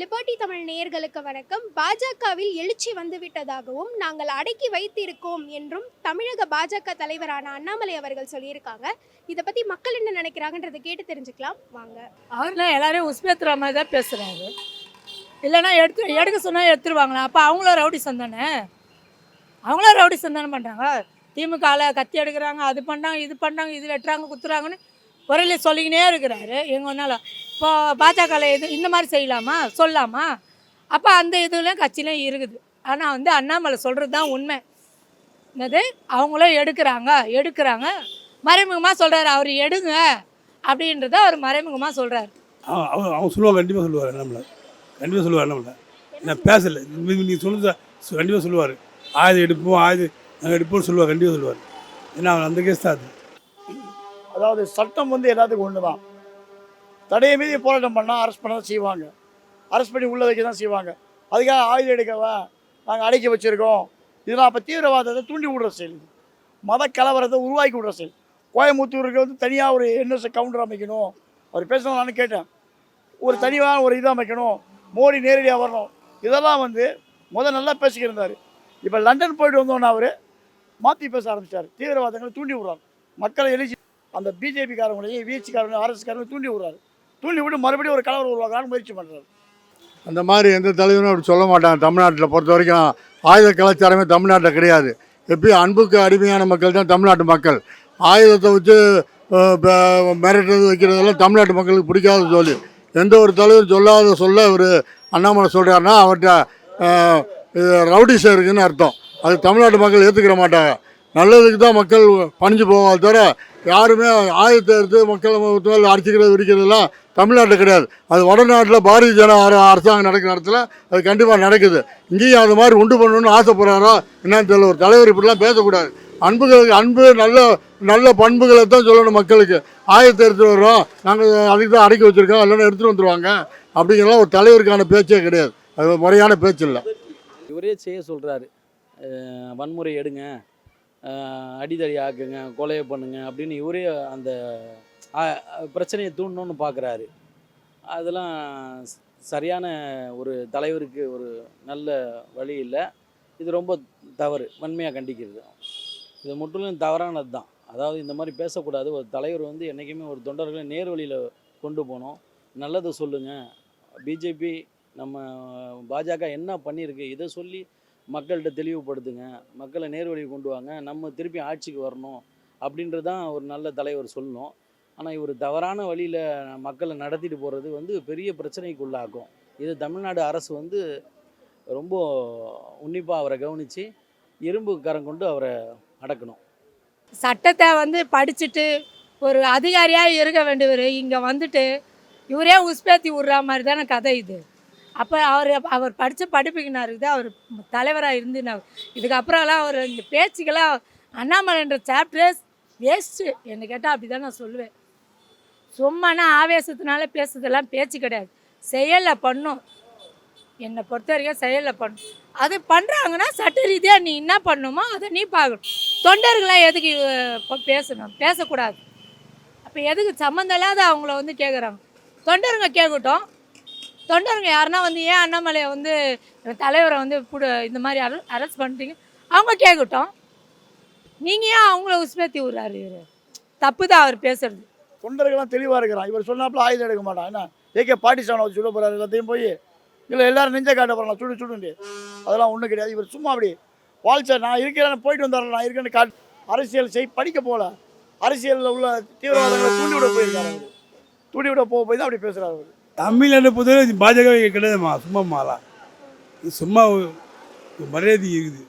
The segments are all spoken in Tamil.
லிபர்டி தமிழ் நேயர்களுக்கு வணக்கம். பாஜகவில் எழுச்சி வந்துவிட்டதாகவும் நாங்கள் அடக்கி வைத்திருக்கோம் என்றும் தமிழக பாஜக தலைவரான அண்ணாமலை அவர்கள் சொல்லியிருக்காங்க. இதை பத்தி மக்கள் என்ன நினைக்கிறாங்கன்றதை கேட்டு தெரிஞ்சுக்கலாம். வாங்க. அவர்லாம் எல்லாரையும் உஸ்பேத்துற மாதிரி தான் பேசுகிறாரு இல்லைன்னா எடுத்து எடுக்க சொன்னால் எடுத்துருவாங்களா? அப்போ அவங்களும் ரவுடி சந்தானே அவங்களும் ரவுடி சந்தானம் பண்ணுறாங்க திமுகவில் கத்தி எடுக்கிறாங்க அது பண்ணாங்க இது பண்ணாங்க இது வெட்டுறாங்க குத்துறாங்கன்னு ஒரே சொல்லிக்கினே இருக்கிறாரு. எங்கே ஒன்றாலும் இப்போ பாஜகவில் இது இந்த மாதிரி செய்யலாமா? சொல்லலாமா அப்போ அந்த இதுலேயும் கட்சியிலும் இருக்குது. ஆனால் வந்து அண்ணாமலை சொல்கிறது தான் உண்மை. என்னது? அவங்களும் எடுக்கிறாங்க எடுக்கிறாங்க. மறைமுகமாக சொல்கிறாரு அவர் எடுங்க அப்படின்றத அவர் மறைமுகமாக சொல்கிறாரு அவன் அவன் சொல்லுவான் கண்டிப்பாக சொல்லுவார் நம்மளை கண்டிப்பாக சொல்லுவார் நம்மளை நான் பேசலை. நீங்கள் சொல்லுங்க கண்டிப்பாக சொல்லுவார். ஆயுதம் எடுப்போம் ஆயுதம் நாங்கள் எடுப்போம்னு சொல்லுவார் கண்டிப்பாக சொல்லுவார். ஏன்னா அவன் அந்த கேஸ் தான் அது. அதாவது சட்டம் வந்து எல்லாத்துக்கும் ஒன்று தான் தடையை மீறி போராட்டம் பண்ணால் அரெஸ்ட் பண்ண தான் செய்வாங்க. அரெஸ்ட் பண்ணி உள்ளே வைக்க தான் செய்வாங்க. அதுக்காக ஆயுதம் எடுக்கவா நாங்கள் அடைக்க வச்சுருக்கோம். இதெல்லாம் அப்போ தீவிரவாதத்தை தூண்டி விடுற செயல் மத கலவரத்தை உருவாக்கி விடுற செயல். கோயம்புத்தூருக்கு வந்து தனியாக ஒரு என்எஸ் கவுண்டர் அமைக்கணும். அவர் பேசணும் நான் கேட்டேன். ஒரு தனியாக ஒரு இது அமைக்கணும். மோடி நேரடியாக வரணும். இதெல்லாம் வந்து முதல் நல்லா பேசிக்கிருந்தார் இப்போ லண்டன் போயிட்டு வந்தோன்னா அவர் மாற்றி பேச ஆரம்பிச்சார். தீவிரவாதங்களை தூண்டி விடுறாரு. மக்களை எழுச்சி அந்த பிஜேபிக்காரங்களையும் விஹெச்காரங்களையும் ஆர்எஸ்காரங்களையும் தூண்டி விடுறாரு. தூண்டி விட்டு மறுபடியும் ஒரு கலவரம் உருவாக்கலாம்னு முயற்சி பண்ணுறாரு அந்த மாதிரி எந்த தலைவரும் அப்படி சொல்ல மாட்டாங்க. தமிழ்நாட்டில் பொறுத்த வரைக்கும் ஆயுத கலாச்சாரமே தமிழ்நாட்டில் கிடையாது. எப்பயும் அன்புக்கு அடிமையான மக்கள் தான் தமிழ்நாட்டு மக்கள். ஆயுதத்தை வச்சு மிரட்டுறது வைக்கிறதெல்லாம் தமிழ்நாட்டு மக்களுக்கு பிடிக்காத சொல்லி எந்த ஒரு தலைவரும் சொல்லாத சொல்ல ஒரு அண்ணாமலை சொல்கிறாருன்னா அவர்கிட்ட அஹ், இது ரவுடிசம் அர்த்தம். அது தமிழ்நாட்டு மக்கள் ஏற்றுக்கிற மாட்டாங்க. நல்லதுக்கு தான் மக்கள் பணிஞ்சு போவாங்க தவிர யாருமே ஆயுதத்தை எடுத்து மக்கள் மேலே அடிச்சுக்கிறது வெடிக்கிறதுலாம் தமிழ்நாட்டில் கிடையாது. அது வடநாட்டில் பாரதிய ஜன அர- அரசாங்கம் நடக்கிற இடத்துல அது கண்டிப்பாக நடக்குது. இங்கேயும் அது மாதிரி உண்டு பண்ணணும்னு ஆசைப்படுறாரோ என்னன்னு தெரியல. ஒரு தலைவர் இப்படிலாம் பேசக்கூடாது. அன்புகளுக்கு அன்பு நல்ல நல்ல பண்புகளை தான் சொல்லணும் மக்களுக்கு. ஆயத்தை எடுத்துகிட்டு வரோம் நாங்கள் அதுக்கு தான் அடக்கி வச்சுருக்கோம். இல்லைன்னா எடுத்துகிட்டு வந்துடுவாங்க அப்படிங்கிறலாம் ஒரு தலைவருக்கான பேச்சே கிடையாது. அது முறையான பேச்சு இல்லை. இவரே செய்ய சொல்கிறாரு வன்முறை எடுங்க. அடிதடி ஆக்குங்க கொலையை பண்ணுங்க அப்படின்னு இவரே அந்த பிரச்சனையை தூண்டணும்னு பார்க்குறாரு அதெல்லாம் சரியான ஒரு தலைவருக்கு ஒரு நல்ல வழி இல்லை. இது ரொம்ப தவறு வன்மையாக கண்டிக்கிறது. இது முற்றிலும் தவறானது தான். அதாவது இந்த மாதிரி பேசக்கூடாது. ஒரு தலைவர் வந்து என்றைக்குமே ஒரு தொண்டர்களை நேர் வழியில் கொண்டு போகணும். நல்லதை சொல்லுங்கள் பிஜேபி நம்ம பாஜக என்ன பண்ணியிருக்கு இதை சொல்லி மக்கள்கிட்ட தெளிவுபடுத்துங்க மக்களை நேர்வழியை கொண்டு வாங்க நம்ம திருப்பி ஆட்சிக்கு வரணும் அப்படின்றது தான் ஒரு நல்ல தலைவர் சொல்லணும். ஆனால் இவர் தவறான வழியில் மக்களை நடத்திட்டு போகிறது வந்து பெரிய பிரச்சனைக்கு உள்ளாக்கும் இது தமிழ்நாடு அரசு வந்து ரொம்ப உன்னிப்பாக அவரை கவனித்து இரும்பு கரம் கொண்டு அவரை அடக்கணும். சட்டத்தை வந்து படிச்சுட்டு ஒரு அதிகாரியாக இருக்க வேண்டியவர் இங்கே வந்துட்டு இவரே உஸ்பேத்தி விடுற மாதிரி தானே கதை இது. அப்போ அவர் அவர் படித்த படிப்புக்குனாரு அவர் தலைவராக இருந்துனார் இதுக்கப்புறம்லாம் அவர் இந்த பேச்சுக்கெல்லாம் அண்ணாமலைன்ற சாப்டர்ஸ் வேஸ்ட்டு என்னை கேட்டால் அப்படி தான் நான் சொல்லுவேன். சும்மானா ஆவேசத்தினால பேசுறதெல்லாம் பேச்சு கிடையாது. செயலில் பண்ணும். என்னை பொறுத்த வரைக்கும் செயலில் பண்ணும். அது பண்ணுறாங்கன்னா சட்ட ரீதியாக நீ என்ன பண்ணணுமோ அதை நீ பார்க்கணும் தொண்டர்களாம் எதுக்கு பேசணும்? பேசக்கூடாது. அப்போ எதுக்கு சம்மந்தம் இல்லாத அவங்கள வந்து கேட்குறாங்க தொண்டருங்க கேட்கட்டும். தொண்டருங்க யாருன்னா வந்து ஏன் அண்ணாமலையை வந்து தலைவரை வந்து புடு இந்த மாதிரி அர அரெஸ்ட் பண்ணிட்டீங்க? அவங்க கேட்கட்டும் நீங்கள் ஏன் அவங்கள உஸ்மேத்தி விடுறாரு இவர்? தப்பு தான் அவர் பேசுறது. தொண்டர்கள்லாம் தெளிவாக இருக்கிறான் இவர் சொன்னாப்புல ஆயுதம் எடுக்க மாட்டான். என்ன? ஏகே பாட்டி சாணம் வச்சு சுட போகிறாரு எல்லாத்தையும் போய் இல்லை எல்லாரும் நெஞ்ச காட்ட போகிறான் சுடு சுடுண்டு அதெல்லாம் ஒன்றும் கிடையாது. இவர் சும்மா அப்படி வாழ்ச்சா நான் இருக்கிறேன் போயிட்டு வந்தாரன் நான் இருக்கேன்னு காட் அரசியல் செய் படிக்க போகல அரசியலில் உள்ள தீவிரவாதங்களை தூண்டி விட போயிருக்காரு அவர். தூண்டி விட போக போய் தான் அப்படி பேசுகிறார் அவர். தமிழ்நாட்டை பொறுத்தவரை பாஜக கிடையாதுமா சும்மா மாலா இது சும்மா மரியாதை இருக்குது.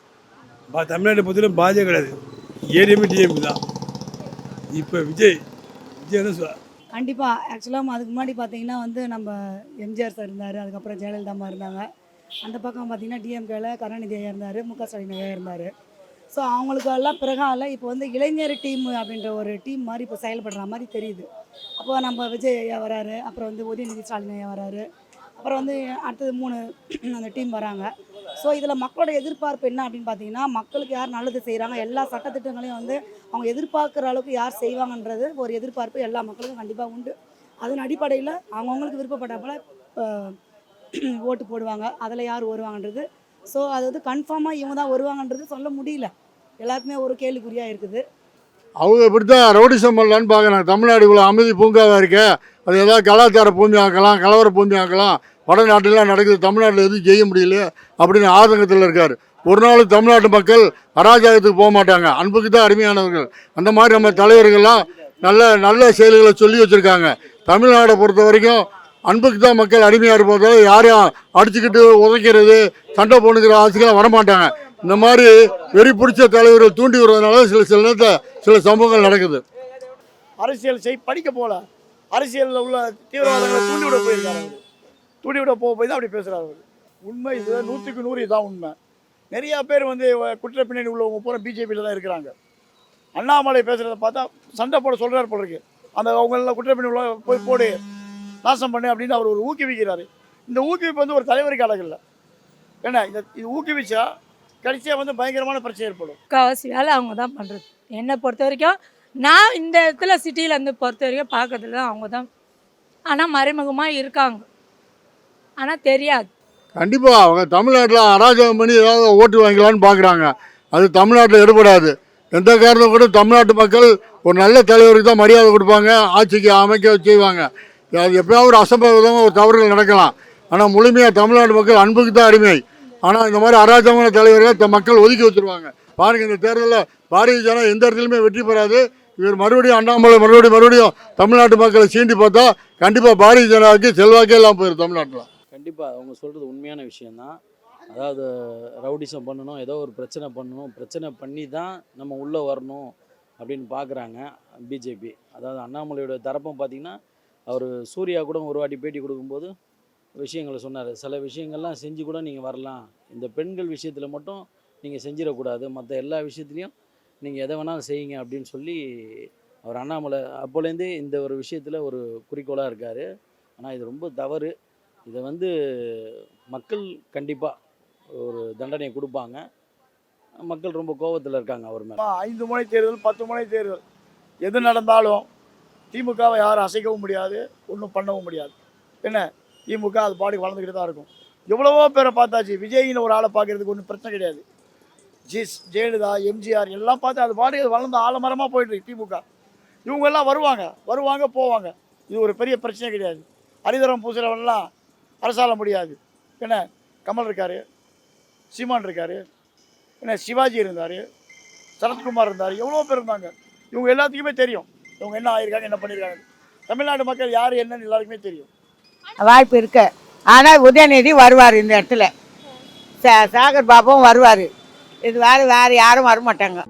பா தமிழ்நாட்டை பொறுத்தவரை பாஜக கிடையாது. ஏடிஎம் டிஎம் தான். இப்போ விஜய் விஜய் என்ன சொல்ல கண்டிப்பாக ஆக்சுவலாக அதுக்கு முன்னாடி பார்த்தீங்கன்னா வந்து நம்ம எம்ஜிஆர் சார் இருந்தார். அதுக்கப்புறம் ஜெயலலிதா அம்மா இருந்தாங்க. அந்த பக்கம் பார்த்தீங்கன்னா டிஎம்கேல கருணாநிதி ஐயா இருந்தார் முக ஸ்டாலின் ஐயா இருந்தார். ஸோ அவங்களுக்கு எல்லாம் பிறகால இப்போ வந்து இளைஞர் டீம் அப்படின்ற ஒரு டீம் மாதிரி இப்போ செயல்படுற மாதிரி தெரியுது. அப்போ நம்ம விஜய் ஐயா வராரு அப்புறம் வந்து உதயநிதி ஸ்டாலின் ஐயா வராரு அப்புறம் வந்து அடுத்தது மூணு அந்த டீம் வராங்க. ஸோ இதில் மக்களோட எதிர்பார்ப்பு என்ன அப்படின்னு பார்த்தீங்கன்னா மக்களுக்கு யார் நல்லது செய்கிறாங்க எல்லா சட்டத்திட்டங்களையும் வந்து அவங்க எதிர்பார்க்குற அளவுக்கு யார் செய்வாங்கன்றது ஒரு எதிர்பார்ப்பு எல்லா மக்களுக்கும் கண்டிப்பாக உண்டு. அதன் அடிப்படையில் அவங்கவுங்களுக்கு விருப்பப்பட்ட போல் ஓட்டு போடுவாங்க அதில் யார் வருவாங்கன்றது. ஸோ அது வந்து கன்ஃபார்மாக இவங்க தான் வருவாங்கன்றது சொல்ல முடியல. எல்லாருக்குமே ஒரு கேள்விக்குறியாக இருக்குது. அவங்க இப்படித்தான் ரவுடிசம் பண்ணலான்னு பார்க்குறாங்க. தமிழ்நாடு இவ்வளோ அமைதி பூங்காவாக இருக்கு? அது ஏதாவது கலாச்சார பூமி ஆக்கலாம் கலவர பூமி ஆக்கலாம். வடநாட்டிலாம் நடக்குது. தமிழ்நாட்டில் எதுவும் செய்ய முடியல அப்படின்னு ஆதங்கத்தில் இருக்கார். ஒரு நாள் தமிழ்நாட்டு மக்கள் அராஜகத்துக்கு போக மாட்டாங்க. அன்புக்கு தான் அருமையானவர்கள். அந்த மாதிரி நம்ம தலைவர்கள்லாம் நல்ல நல்ல செயல்களை சொல்லி வச்சுருக்காங்க. தமிழ்நாடை பொறுத்த வரைக்கும் அன்புக்கு தான் மக்கள் அடிமையாக இருப்பதால் யாரையும் அடிச்சுக்கிட்டு உதைக்கிறது சண்டை போணுங்கிற ஆசைக்கெல்லாம் வரமாட்டாங்க. இந்த மாதிரி வெறி பிடிச்ச தலைவர்கள் தூண்டி விடுறதுனால சில சில நேரத்தில் சில சம்பவங்கள் நடக்குது. அரசியல் செய் படிக்க போல. அரசியலில் உள்ள தீவிரவாதங்களை தூண்டி விட போயிருக்காரு தூண்டி விட போக போய் தான் அப்படி பேசுகிறார் அவர். உண்மை இது நூற்றுக்கு நூறு இதுதான் உண்மை. நிறையா பேர் வந்து குற்ற பின்னணி உள்ளவங்க பூரா பிஜேபியில் தான் இருக்கிறாங்க. அண்ணாமலை பேசுகிறத பார்த்தா சண்டை போட சொல்கிறார் போல இருக்கு. அந்த அவங்களெல்லாம் குற்ற பின்னணி உள்ள போய் போடு நாசம் பண்ணு அப்படின்னு அவர் ஒரு ஊக்குவிக்கிறாரு. இந்த ஊக்குவிப்பு வந்து ஒரு தலைவருக்கு அழகில்லை ஏன்னா இந்த இது ஊக்குவிச்சா கடைசியாக வந்து பயங்கரமான பிரச்சனை ஏற்படும். முக்கால்வாசி வேலை அவங்க தான் பண்ணுறது என்னை பொறுத்த வரைக்கும் நான் இந்த இடத்துல சிட்டியிலேருந்து பொறுத்த வரைக்கும் பார்க்கறதுல தான் அவங்க தான். ஆனால் மறைமுகமாக இருக்காங்க. ஆனால் தெரியாது. கண்டிப்பாக அவங்க தமிழ்நாட்டில் அராஜகம் பண்ணி ஏதாவது ஓட்டு வாங்கிக்கலான்னு பார்க்குறாங்க அது தமிழ்நாட்டில் எடுபடாது. எந்த காரணம் கூட தமிழ்நாட்டு மக்கள் ஒரு நல்ல தலைவருக்கு தான் மரியாதை கொடுப்பாங்க ஆட்சிக்கு அமைக்க செய்வாங்க. அது எப்பயாவது ஒரு அசம்பவிதமாக ஒரு தவறுகள் நடக்கலாம். ஆனால் முழுமையாக தமிழ்நாட்டு மக்கள் அன்புக்கு தான் அடிமை. ஆனால் இந்த மாதிரி அராஜகமான தலைவர்களை மக்கள் ஒதுக்கி வச்சிருவாங்க. பாருங்க இந்த தேர்தலில் பாரதிய ஜனதா எந்த இடத்துலையுமே வெற்றி பெறாது. இவர் மறுபடியும் அண்ணாமலை மறுபடியும் மறுபடியும் தமிழ்நாட்டு மக்களை சீண்டி பார்த்தா கண்டிப்பாக பாரதிய ஜனதாவுக்கு செல்வாக்கே இல்லாமல் போயிடும் தமிழ்நாட்டில். கண்டிப்பாக அவங்க சொல்கிறது உண்மையான விஷயந்தான் அதாவது ரவுடிசம் பண்ணணும் ஏதோ ஒரு பிரச்சனை பண்ணணும். பிரச்சனை பண்ணி தான் நம்ம உள்ளே வரணும் அப்படின்னு பார்க்குறாங்க பிஜேபி. அதாவது அண்ணாமலையோட தரப்பும் பார்த்திங்கன்னா அவர் சூர்யா கூட ஒரு வாட்டி பேட்டி கொடுக்கும்போது விஷயங்களை சொன்னார். சில விஷயங்கள்லாம் செஞ்சு கூட நீங்கள் வரலாம். இந்த பெண்கள் விஷயத்தில் மட்டும் நீங்கள் செஞ்சிடக்கூடாது. மற்ற எல்லா விஷயத்துலையும் நீங்கள் எதை வேணாலும் செய்யுங்க அப்படின்னு சொல்லி அவர் அண்ணாமலை அப்போலேருந்தே இந்த ஒரு விஷயத்தில் ஒரு குறிக்கோளாக இருக்கார். ஆனால் இது ரொம்ப தவறு. இதை வந்து மக்கள் கண்டிப்பாக ஒரு தண்டனை கொடுப்பாங்க. மக்கள் ரொம்ப கோவத்தில் இருக்காங்க அவர் மேலே. ஐந்து முனை தேர்தல் பத்து முனை தேர்தல். எது நடந்தாலும் திமுகவை யாரும் அசைக்கவும் முடியாது ஒன்றும் பண்ணவும் முடியாது. என்ன? திமுக அது பாடி வளர்ந்துக்கிட்டு தான் இருக்கும். எவ்வளவோ பேரை பார்த்தாச்சு. விஜய்னு ஒரு ஆளை பார்க்கறதுக்கு ஒன்றும் பிரச்சனை கிடையாது. ஜிஸ் ஜெயலலிதா எம்ஜிஆர் எல்லாம் பார்த்து அது பாடி அது வளர்ந்து ஆலமரமாக போயிட்டு திமுக. இவங்கெல்லாம் வருவாங்க. வருவாங்க போவாங்க. இது ஒரு பெரிய பிரச்சனை கிடையாது. அரிதரம் பூசுகிறவன்லாம் அரசாள முடியாது. என்ன? கமல் இருக்கார். சீமான் இருக்கார். என்ன? சிவாஜி இருந்தார். சரத்குமார் இருந்தார். எவ்வளோ பேர் இருந்தாங்க. இவங்க எல்லாத்துக்குமே தெரியும். இவங்க என்ன ஆயிருக்காங்க என்ன பண்ணியிருக்காங்க தமிழ்நாடு மக்கள் யார் என்னன்னு எல்லாருக்குமே தெரியும். வாய்ப்பு இருக்கு. ஆனால் உதயநிதி வருவார் இந்த இடத்துல. சாகர் பாபாவும் வருவார். இது வேறு வேறு யாரும் வரமாட்டாங்க.